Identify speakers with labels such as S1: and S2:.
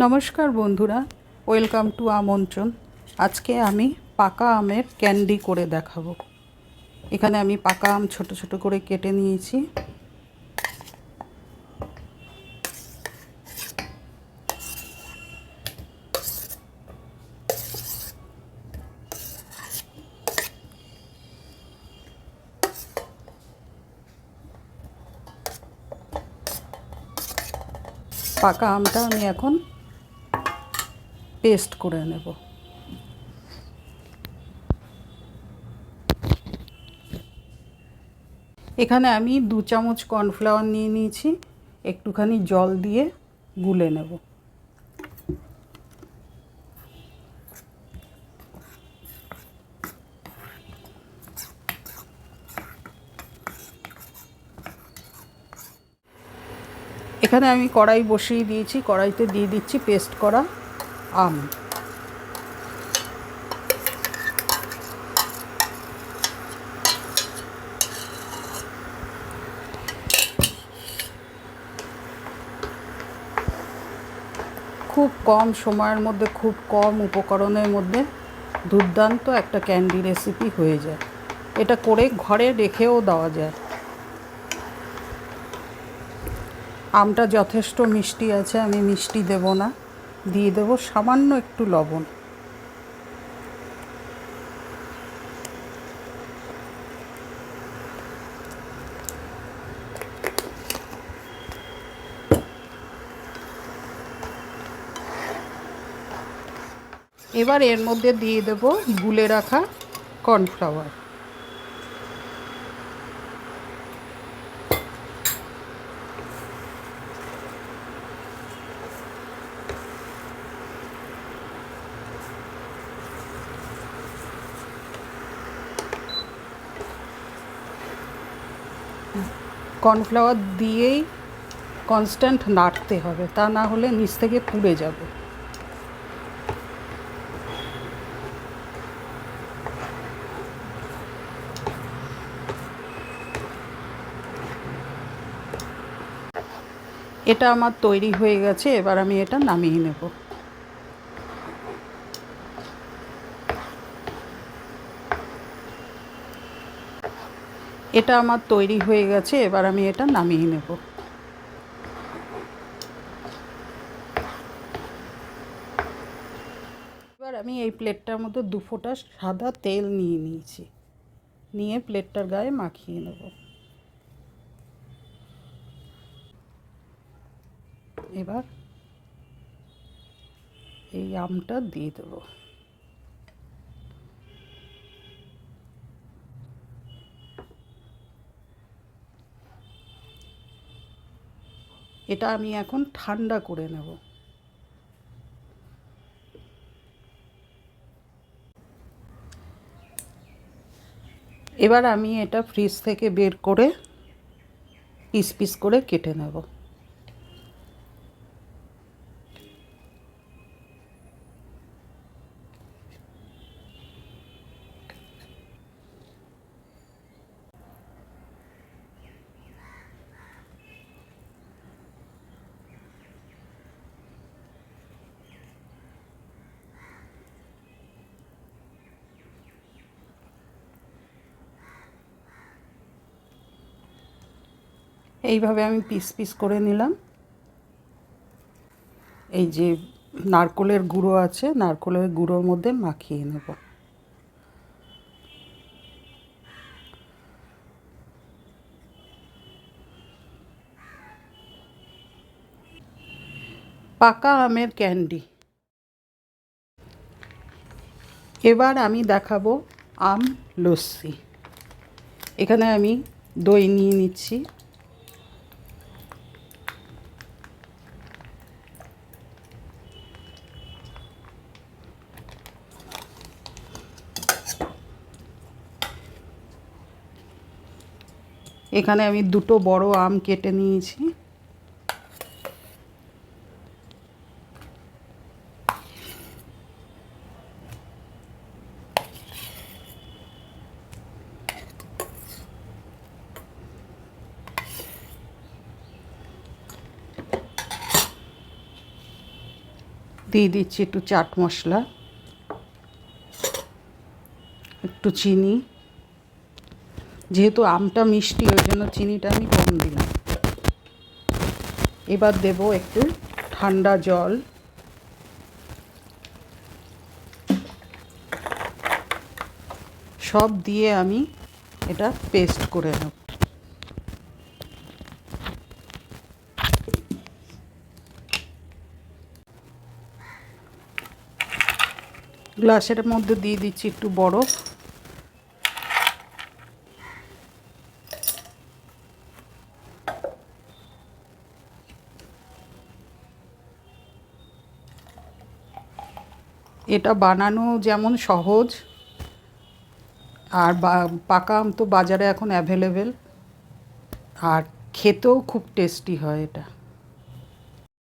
S1: নমস্কার বন্ধুরা, welcome to আমন্ত্রণ। আজকে আমি পাকা আমের ক্যান্ডি করে দেখাবো। এখানে আমি পাকা আম ছোট ছোট করে কেটে নিয়েছি। পাকা আমটা আমি এখন পেস্ট করে নেব। এখানে আমি দু চামচ কর্নফ্লাওয়ার নিয়ে নিয়েছি, একটুখানি জল দিয়ে গুলে নেব। এখানে আমি কড়াই বসিয়ে দিয়েছি, কড়াইতে দিয়ে দিচ্ছি পেস্ট করা। আম। খুব কম সময়ের মধ্যে, খুব কম উপকরণের মধ্যে দুর্দান্ত একটা ক্যান্ডি রেসিপি হয়ে যায়। এটা করে ঘরে রেখেও দেওয়া যায়। আমটা যথেষ্ট মিষ্টি আছে, আমি মিষ্টি দেব না। দিয়ে দেব সামান্য একটু লবণ। এবার এর মধ্যে দিয়ে দেব গুলে রাখা কর্নফ্লাওয়ার কর্নফ্লাওয়ার দিয়েই কনস্ট্যান্ট নাড়তে হবে, তা না হলে নিচ থেকে পুড়ে যাবে। এটা আমার তৈরি হয়ে গেছে, এবার আমি এটা নামিয়ে নেব। এটা আমার তৈরি হয়ে গেছে, এবার আমি এটা নামিয়ে নেব। এবার আমি এই প্লেটটার মধ্যে দু ফোঁটা সাদা তেল নিয়ে নিয়েছি। নিয়ে প্লেটটার গায়ে মাখিয়ে নেব। এবার এই আমটা দিয়ে দেবো। এটা আমি এখন ঠান্ডা করে নেব। এবার আমি এটা ফ্রিজ থেকে বের করে পিস পিস করে কেটে নেব। এইভাবে আমি পিস পিস করে নিলাম। এই যে নারকোলের গুঁড়ো আছে, নারকোলের গুঁড়োর মধ্যে মাখিয়ে নেব। পাকা আমের ক্যান্ডি। এবার আমি দেখাবো আম লস্যি। এখানে আমি দই নিয়ে নিচ্ছি। এখানে আমি দুটো বড় আম কেটে নিয়েছি। দিয়ে দিচ্ছি একটু চাট মশলা একটু চিনি। যেহেতু আমটা মিষ্টি, ওই জন্য চিনিটা আমি কম দিলাম। এবার দেব একটু ঠান্ডা জল। সব দিয়ে আমি এটা পেস্ট করে নেব। গ্লাসের মধ্যে দিয়ে দিচ্ছি একটু বরফ। এটা বানানো যেমন সহজ, আর পাকা আম তো বাজারে এখন অ্যাভেলেবেল আর খেতেও খুব টেস্টি হয় এটা।